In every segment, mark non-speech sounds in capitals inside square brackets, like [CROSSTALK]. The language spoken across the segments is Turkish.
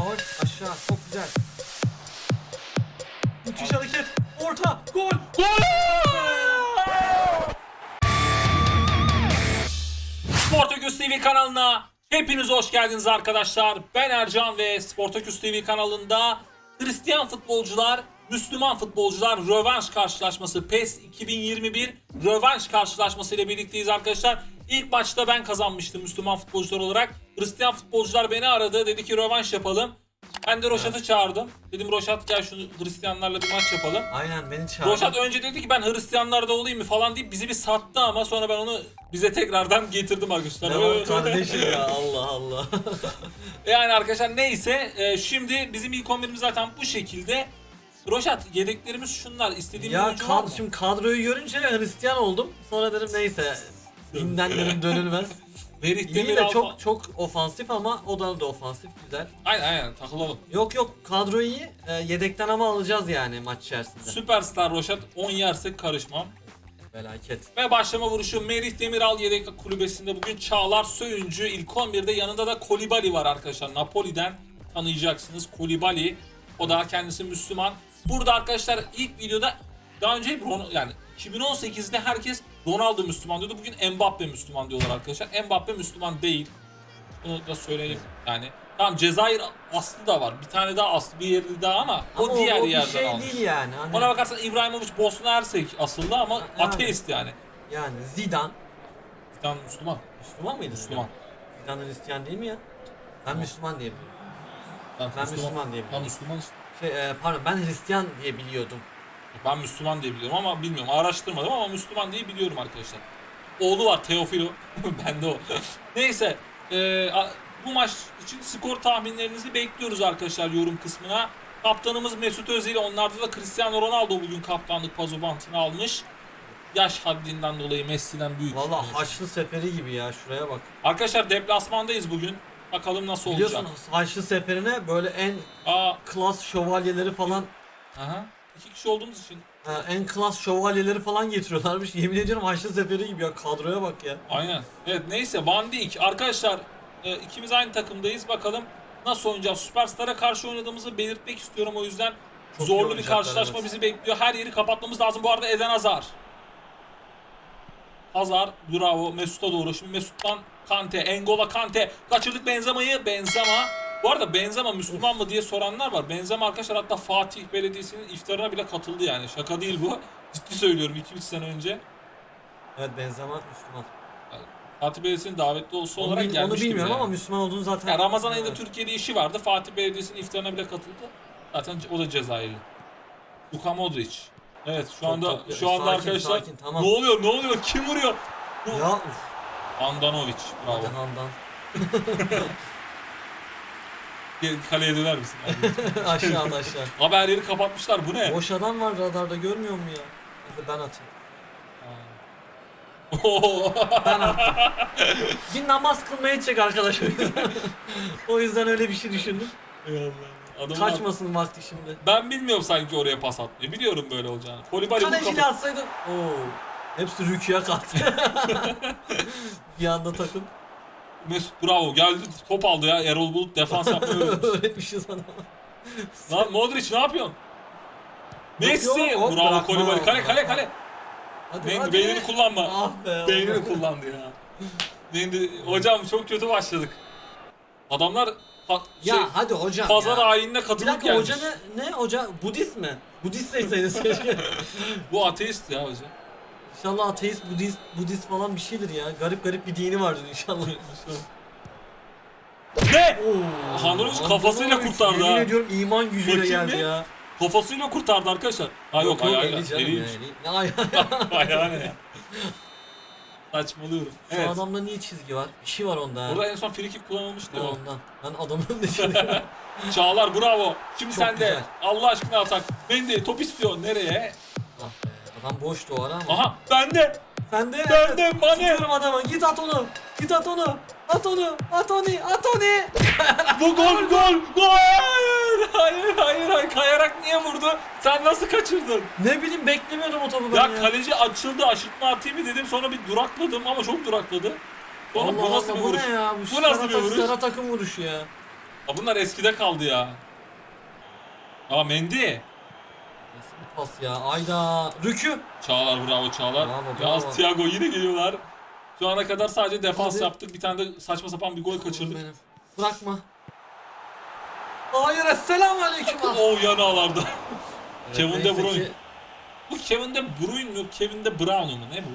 Faul aşağı çok güzel. Müthiş hareket. Orta gol. Sportaküs TV kanalına hepiniz hoş geldiniz arkadaşlar. Ben Ercan ve Sportaküs TV kanalında Hristiyan futbolcular, Müslüman futbolcular rövanş karşılaşması PES 2021 rövanş karşılaşması ile birlikteyiz arkadaşlar. İlk maçta ben kazanmıştım Müslüman futbolcular olarak. Hristiyan futbolcular beni aradı. Dedi ki rövanş yapalım. Ben de Roşat'ı çağırdım. Dedim Roşat gel şu Hristiyanlarla bir maç yapalım. Aynen beni çağırdı. Roşat önce dedi ki ben Hristiyanlarda olayım mı falan deyip bizi bir sattı ama sonra ben onu bize tekrardan getirdim arkadaşlar. Var [LAUGHS] kardeşim ya Allah Allah. [LAUGHS] yani arkadaşlar neyse e, şimdi bizim ilk 11'imiz zaten bu şekilde. Roşat yedeklerimiz şunlar. İstediğim ya oyuncu var mı? kad şimdi kadroyu görünce Hristiyan oldum. Sonra dedim neyse. Dinden dönülmez. Merih İyi Demir de Alfa- çok çok ofansif ama o da da ofansif güzel. Aynen aynen takılalım. Yok yok kadro iyi. E, yedekten ama alacağız yani maç içerisinde. Süperstar Roşat 10 yersek karışmam. Felaket. Ve başlama vuruşu Merih Demiral yedek kulübesinde bugün Çağlar Söyüncü ilk 11'de yanında da Kolibali var arkadaşlar. Napoli'den tanıyacaksınız Kolibali. O da kendisi Müslüman. Burada arkadaşlar ilk videoda daha önce hep Ron- yani 2018'de herkes Ronaldo Müslüman diyordu. Bugün Mbappe Müslüman diyorlar arkadaşlar. Mbappe Müslüman değil. Bunu da söyleyeyim yani. Tamam Cezayir aslı da var. Bir tane daha aslı bir yeri daha ama, Ama o diğer o bir yerden şey almış. değil yani. Hani, Ona bakarsan İbrahimovic Bosna Hersek asıllı ama Yani. ateist yani. yani Zidane. Zidane Müslüman. Müslüman mıydı? Müslüman. Zidane Hristiyan değil mi ya? Ben Müslüman diye biliyorum. Ben Müslüman diye Ben biliyorum. Müslüman işte. Şey, e, pardon ben Hristiyan diye biliyordum. Ben Müslüman diye biliyorum ama bilmiyorum. Araştırmadım ama Müslüman diye biliyorum arkadaşlar. Oğlu var Teofilo. [LAUGHS] ben de o. [LAUGHS] Neyse. e, bu maç için skor tahminlerinizi bekliyoruz arkadaşlar yorum kısmına. Kaptanımız Mesut Özil. Onlarda da Cristiano Ronaldo bugün kaptanlık pazobantını almış. Yaş haddinden dolayı Messi'den büyük. Valla Haçlı Seferi gibi ya şuraya bak. Arkadaşlar deplasmandayız bugün. Bakalım nasıl olacak. Biliyorsun Haçlı Seferi'ne böyle en Aa, klas şövalyeleri falan aha. İki kişi olduğumuz için e, en klas şövalyeleri falan getiriyorlarmış. Yemin ediyorum Haçlı Seferi gibi ya kadroya bak ya. Aynen. Evet neyse Van Dijk. Arkadaşlar e, ikimiz aynı takımdayız. Bakalım nasıl oynayacağız. Süperstar'a karşı oynadığımızı belirtmek istiyorum. O yüzden Çok zorlu bir karşılaşma evet. bizi bekliyor. Her yeri kapatmamız lazım. Bu arada Eden Hazar. Hazar bravo Mesut'a doğru. Şimdi Mesut'tan Kante, Engola Kante. Kaçırdık Benzema'yı. Benzema. Bu arada Benzema Müslüman mı diye soranlar var. Benzema arkadaşlar hatta Fatih Belediyesi'nin iftarına bile katıldı yani. Şaka değil bu. Ciddi söylüyorum 2-3 sene önce. Evet Benzema Müslüman. Fatih Belediyesi'nin davetli olsa olarak bil- onu bilmiyorum bize ama yani. Müslüman olduğunu zaten. Ya Ramazan ayında Evet. Türkiye'de işi vardı. Fatih Belediyesi'nin iftarına bile katıldı. Zaten o da Cezayirli. Luka Modric. Evet şu Çok anda çok- şu anda sakin, arkadaşlar sakin, tamam. ne oluyor ne oluyor kim vuruyor? Bu Ya uf. Andanovic bravo. Hadi Handan. [LAUGHS] Gel, Kaleye döner misin? [LAUGHS] aşağı at aşağı. Abi her yeri kapatmışlar bu ne? Boş adam var radarda görmüyor mu ya? Hadi ben atayım. Oo. [LAUGHS] Ben attım. bir namaz kılmaya gidecek arkadaş o yüzden. öyle bir şey düşündüm. Ey Allah. Adamın Kaçmasın vakti şimdi. Ben bilmiyorum sanki oraya pas atmayı. Biliyorum böyle olacağını. Kolibali bu Kaleciyle atsaydın. Oo. Hepsi rüküye kalktı. [LAUGHS] bir anda takım Mesut bravo geldi top aldı ya. Erol Bulut defans [LAUGHS] yapmayı öğrenmiş. öğretmişiz sana. Lan Modric ne yapıyorsun? Messi! yok, hop, Bravo bırakma. Kolibali. Kale kale kale. Hadi, Beynini, hadi. beynini kullanma. Ah be. Beynini kullandı ya. Beynini... Hocam çok kötü başladık. Adamlar ha, şey, Ya hadi hocam pazar ya. ayinine Bir katılıp dakika gelmiş. hoca ne? Ne hoca? Budist mi? Budist seçseydiniz [LAUGHS] keşke. Bu ateist ya hoca. İnşallah ateist, Budist, Budist falan bir şeydir ya. Garip garip bir dini vardır inşallah. ne? Oo. Handanovic kafasıyla Handanovic, kurtardı Yemin ha. ediyorum iman gücüyle Bakayım geldi bir. ya. Kafasıyla kurtardı arkadaşlar. Ha yok, ayağıyla. eli canım Eliymiş. ya, eli. Ne ayağı? Ayağı ne [LAUGHS] ya? Saçmalıyorum. Şu Evet. adamda niye çizgi var? Bir şey var onda. ha. Burada en son free kick kullanılmıştı o. ondan? Ben adamın içinde. [LAUGHS] Çağlar bravo. Şimdi Çok sen de güzel. Allah aşkına atak. Mendy top istiyor. Nereye? Adam boştu o ara ama. Aha bende. Sen de. Ben de Mane. Tutuyorum adamı. Git at onu. Git at onu. At onu. At onu. At onu. Bu gol gol gol. Hayır hayır hayır kayarak niye vurdu? Sen nasıl kaçırdın? Ne bileyim beklemiyordum o topu ben Ya, ya. kaleci açıldı aşırtma atayım mı dedim sonra bir durakladım ama çok durakladı. Sonra Allah bu nasıl Allah bir bu vuruş? ne ya? Bu, Bu nasıl bir vuruş? Sara takım vuruşu ya. Aa, bunlar eskide kaldı ya. Aa Mendy. Nasıl bir pas ya? Ayda. Rükü. Çağlar bravo Çağlar. Bravo, bravo. Thiago yine geliyorlar. Şu ana kadar sadece defans Hadi. yaptık. Bir tane de saçma sapan bir gol kaçırdık. Benim. Bırakma. Hayır esselamu aleyküm. O yan ağlarda. [LAUGHS] Kevin De Bruyne. ki Bu Kevin De Bruyne mu? Kevin De Bruyne mu? Ne bu?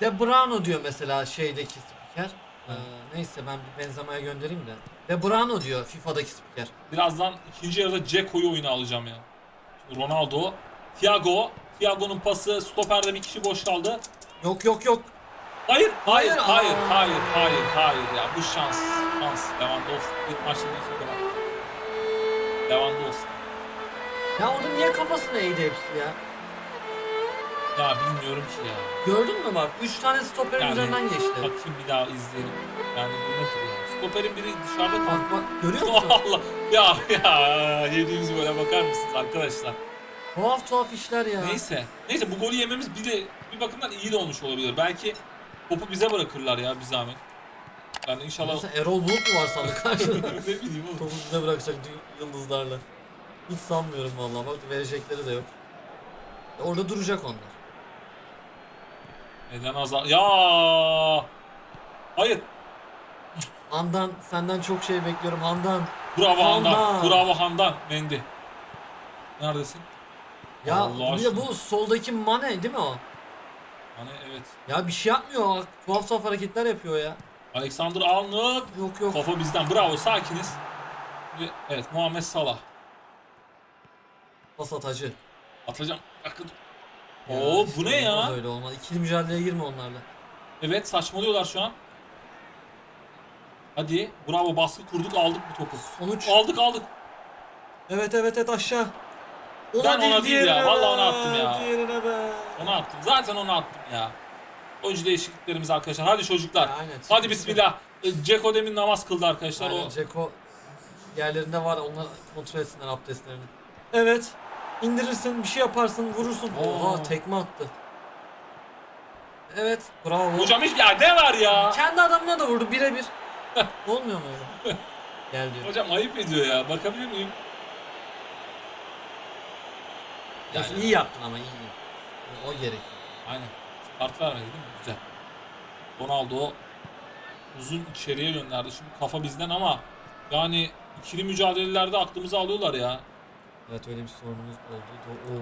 De Bruyne diyor mesela şeydeki spiker. Ee, neyse ben bir Benzema'ya göndereyim de. De Bruyne diyor FIFA'daki spiker. Birazdan ikinci yarıda Ceko'yu oyuna alacağım ya. Ronaldo. Thiago. Thiago'nun pası. Stoper'de bir kişi boş kaldı. Yok yok yok. Hayır, hayır, Hayır, hayır, hayır, hayır, hayır ya. Bu şans, şans. Lewandowski ilk maçta kadar. Lewandowski. Ya orada niye kafasına eğdi hepsi ya? Ya bilmiyorum ki ya. Gördün mü bak? 3 tane stoperin Yani, üzerinden geçti. Bakayım bir daha izleyelim. Yani bu nedir ya? Stoperin biri dışarıda kaldı. Bak bak görüyor [LAUGHS] musun? Allah ya ya yediğimiz böyle bakar mısınız arkadaşlar? tuhaf tuhaf işler ya. Neyse. Neyse bu golü yememiz bir de bir bakımdan iyi de olmuş olabilir. Belki topu bize bırakırlar ya bir zahmet. Yani inşallah Mesela Erol Bulut mu var sandık [LAUGHS] karşında? ne bileyim oğlum. Topu bize bırakacak dü- yıldızlarla. Hiç sanmıyorum vallahi. Bak verecekleri de yok. E, Orada duracak onlar. Neden azal? Ya! Hayır. Handan senden çok şey bekliyorum Handan. Bravo Handan. Handan. Bravo Handan. Mendi. Neredesin? Ya Allah bir de aşkına. bu soldaki Mane değil mi o? Hani evet. Ya bir şey yapmıyor. Tuhaf tuhaf hareketler yapıyor ya. Alexander Arnold. Yok yok. Kafa bizden. Bravo. Sakiniz. Ve evet Muhammed Salah. Pas atacı. Atacağım. Ya Oo bu ne olmaz ya? Öyle olmaz. İkili mücadeleye girme onlarla. Evet saçmalıyorlar şu an. Hadi. Bravo baskı kurduk aldık bu topu. Sonuç. Aldık aldık. Evet evet evet aşağı. Ben ona değil ya, diğerine vallahi be, ona attım ya. Diğerine be. Onu attım. Zaten onu attım ya. Oyuncu değişikliklerimiz arkadaşlar. Hadi çocuklar. Ya, aynen. Hadi bismillah. E, Ceko demin namaz kıldı arkadaşlar. Aynen O Ceko yerlerinde var onlar kontrol etsinler abdestlerini. Evet. İndirirsin bir şey yaparsın vurursun. Oo. Oha tekme attı. Evet bravo. Hocam hiç ya ne var ya? Kendi adamına da vurdu birebir. [LAUGHS] Olmuyor mu öyle? [LAUGHS] Gel diyor. Hocam ayıp ediyor ya. Bakabilir miyim? Ya Yani- iyi yaptın ama iyi. O gerek. Aynen. Kart vermedi değil mi? Güzel. Ronaldo uzun içeriye gönderdi. Şimdi kafa bizden ama yani ikili mücadelelerde aklımızı alıyorlar ya. Evet öyle bir sorunumuz oldu.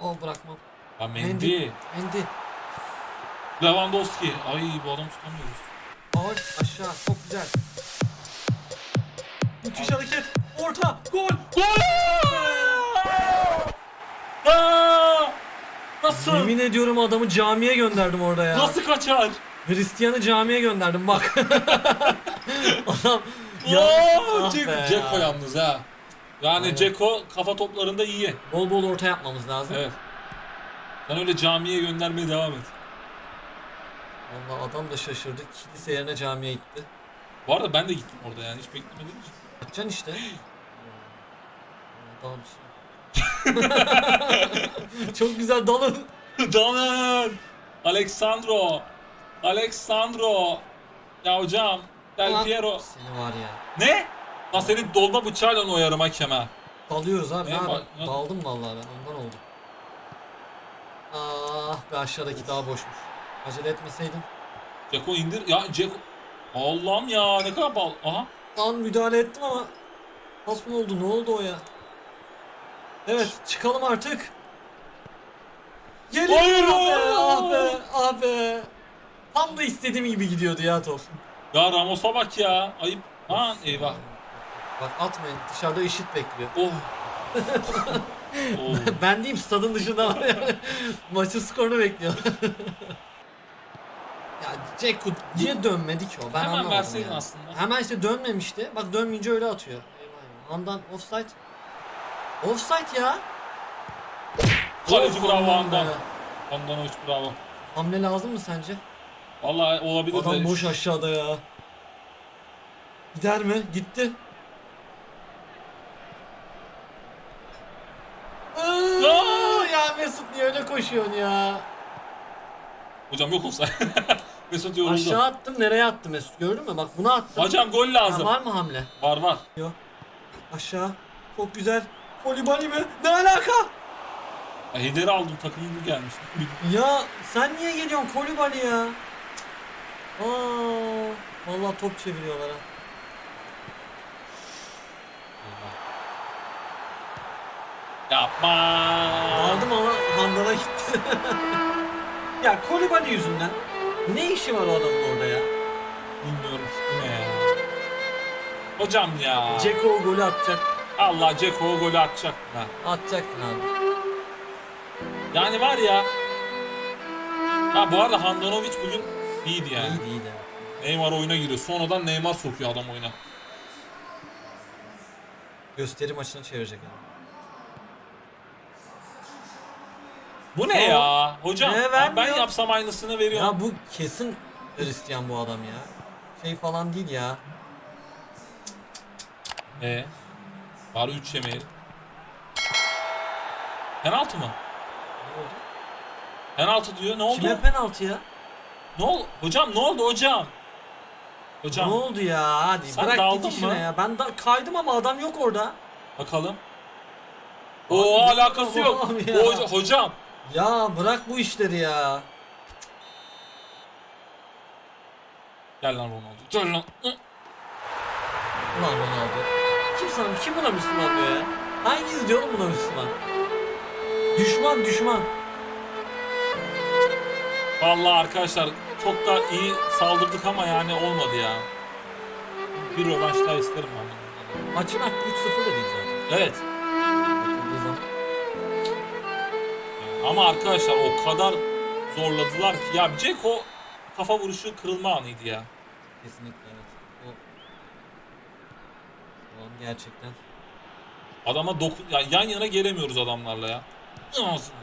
Oo. O bırakmam. Ya Mendy, Mendy. Mendy. Lewandowski. Ay bu adamı tutamıyoruz. Ay aşağı çok güzel. Müthiş hareket. Orta. Gol. Aa! Nasıl? Yemin ediyorum adamı camiye gönderdim orada ya. Nasıl kaçar? Hristiyanı camiye gönderdim bak. [LAUGHS] Adam ya Oo, ah Ceko ya. yalnız ha. Yani. Ceko kafa toplarında iyi. bol bol orta yapmamız lazım. Evet. Sen öyle camiye göndermeye devam et. Vallahi adam da şaşırdı. Kilise yerine camiye gitti. Bu arada ben de gittim orada yani hiç beklemedim için. Bakacaksın işte. [LAUGHS] Dalın [LAUGHS] Çok güzel dalın. Dalın! Alexandro! Alexandro! Ya hocam, Del Ulan Piero. Seni var ya. Ne? Lan senin dolma bıçağıyla oyarım hakem ha. Dalıyoruz abi. Ne abi? bak- Daldım vallahi ben ondan oldu. Ah be aşağıdaki daha boşmuş. Acele etmeseydin. Ceko indir. Ya Ceko. Allah'ım ya ne kadar bal. Aha. Lan müdahale ettim ama pas mı oldu? Ne oldu o ya? Evet çıkalım artık. Geliyor Hayır, ah be, hayır. ah be, ah. Tam da istediğim gibi gidiyordu ya top. Ya Ramos'a bak ya. Ayıp. Ha eyvah. Bak atmayın dışarıda işit bekliyor. Oh. [LAUGHS] oh. Ben diyeyim stadın dışında var yani. [LAUGHS] Maçın skorunu bekliyor. [LAUGHS] ya Ceku niye dönmedi ki o? Ben Hemen anlamadım verseydin ya. aslında. Hemen işte dönmemişti. Bak dönmeyince öyle atıyor. Handan offside. Offside ya. Kaleci bravo Handan. be. Handanovic bravo. Hamle lazım mı sence? Vallahi olabilir Adam de. boş aşağıda ya. Gider mi? Gitti. Aa, ya Mesut niye öyle koşuyorsun ya? Hocam yok olsa. [LAUGHS] Mesut yoruldu. Aşağı attım nereye attım Mesut gördün mü? Bak bunu attım. Hocam gol lazım. var mı hamle? Var var. Yok. Aşağı. Çok güzel. Kolibali mi? Ne alaka? Ya, Hederi aldım takımı bu gelmiş. [LAUGHS] Ya sen niye geliyorsun Kolibali ya? Aa, vallahi top çeviriyorlar ha. Yapma. Aldım ama handala gitti. [LAUGHS] ya Kolibali yüzünden. Ne işi var o adamın orada ya? Bilmiyorum bu ne ya. Hocam ya. Ceko o golü atacak. Allah Ceko golü atacak. Ha. Atacaktın abi. Yani var ya. Ha bu arada Handanovic bugün iyiydi yani. İyiydi iyiydi. Neymar oyuna giriyor. Sonradan Neymar sokuyor adam oyuna. Gösteri maçını çevirecek yani. Bu ne ya? Hocam Ne, ben vermiyor. yapsam aynısını veriyorum. Ya bu kesin Hristiyan bu adam ya. Şey falan değil ya. E. Bari 3 yemeyelim. Penaltı mı? Ne oldu? Penaltı diyor. Ne oldu? Kime penaltı ya? Ne oldu? Hocam ne oldu hocam? Hocam Ne oldu ya? Hadi Sen bırak daldın git işine mı? ya. Ben da kaydım ama adam yok orada. bakalım. O alakası yok. [LAUGHS] ya. O, hoca- hocam. Ya bırak bu işleri ya. Gel lan Ronaldo. Gel lan. Ulan Ronaldo. Kim sana kim buna Müslüman diyor ya? Hanginiz diyor buna Müslüman? Düşman düşman. Vallahi arkadaşlar çok da iyi saldırdık ama yani olmadı ya. Bir rövanş daha isterim ben. Maçın hakkı 3-0 da değil zaten. Evet. Ama arkadaşlar o kadar zorladılar ki ya Ceko kafa vuruşu kırılma anıydı ya. Kesinlikle evet. O... O an gerçekten. Adama dokun ya yan yana gelemiyoruz adamlarla ya. Ağzına.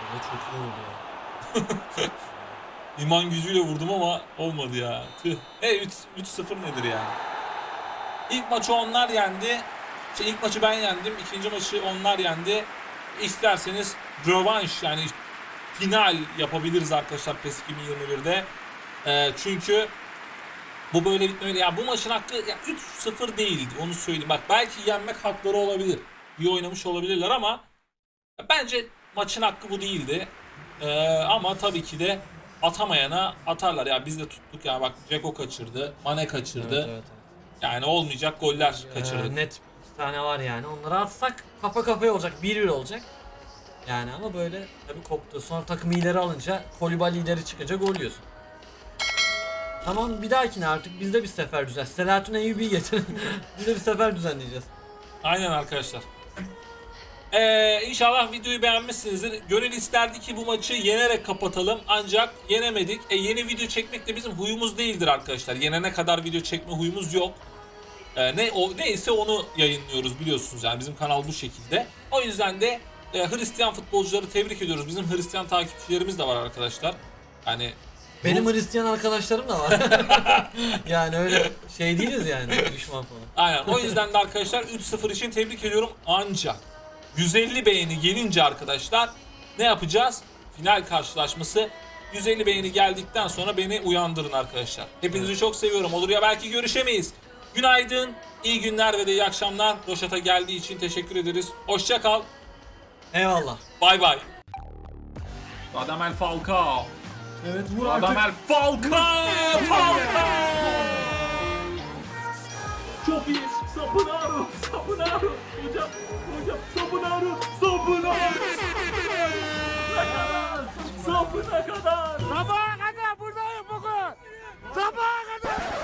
O da çok iyi oldu ya. [LAUGHS] İman gücüyle vurdum ama olmadı ya. Tüh. E 3 3-0 nedir ya? İlk maçı onlar yendi. Şey, ilk maçı ben yendim. ikinci maçı onlar yendi. İsterseniz rövanş yani final yapabiliriz arkadaşlar PES 2021'de. Ee, çünkü bu böyle bitmeli. Ya bu maçın hakkı ya 3-0 değildi. Onu söyleyeyim. Bak belki yenmek hakları olabilir. İyi oynamış olabilirler ama bence maçın hakkı bu değildi. Ee, ama tabii ki de atamayana atarlar. Ya biz de tuttuk ya bak Ceko kaçırdı, Mane kaçırdı. Evet, evet, evet. Yani olmayacak goller Ee, kaçırdık. net tane var yani. Onları atsak kafa kafaya olacak. 1-1 olacak. Yani ama böyle tabii koptu. Sonra takımı ileri alınca Kolibali ileri çıkınca gol yiyorsun. Tamam bir dahakine artık biz de bir sefer düzen. Selahattin Eyyubi'yi getirin. [LAUGHS] biz de bir sefer düzenleyeceğiz. Aynen arkadaşlar. Ee, inşallah videoyu beğenmişsinizdir. Gönül isterdi ki bu maçı yenerek kapatalım. Ancak yenemedik. E, yeni video çekmek de bizim huyumuz değildir arkadaşlar. Yenene kadar video çekme huyumuz yok. Ee, ne o neyse onu yayınlıyoruz biliyorsunuz yani bizim kanal bu şekilde. O yüzden de e, Hristiyan futbolcuları tebrik ediyoruz. Bizim Hristiyan takipçilerimiz de var arkadaşlar. Yani Benim Hristiyan arkadaşlarım da var. [LAUGHS] yani öyle şey değiliz yani düşman falan. Aynen. O yüzden de arkadaşlar 3-0 için tebrik ediyorum. Ancak 150 beğeni gelince arkadaşlar ne yapacağız? Final karşılaşması 150 beğeni geldikten sonra beni uyandırın arkadaşlar. Hepinizi çok seviyorum. Olur ya belki görüşemeyiz. Günaydın, iyi günler ve de iyi akşamlar. Roşat'a geldiği için teşekkür ederiz. Hoşça kal. Eyvallah. Bay bay. Adamel Falcao. Evet vur artık. Adamel Falcao. Falcao. Çok iyi. Sapunaru. Sapunaru. Hocam. Hocam. Sapunaru. Sapunaru. Sapına kadar. Sabaha kadar buradayım bugün. Sabaha kadar.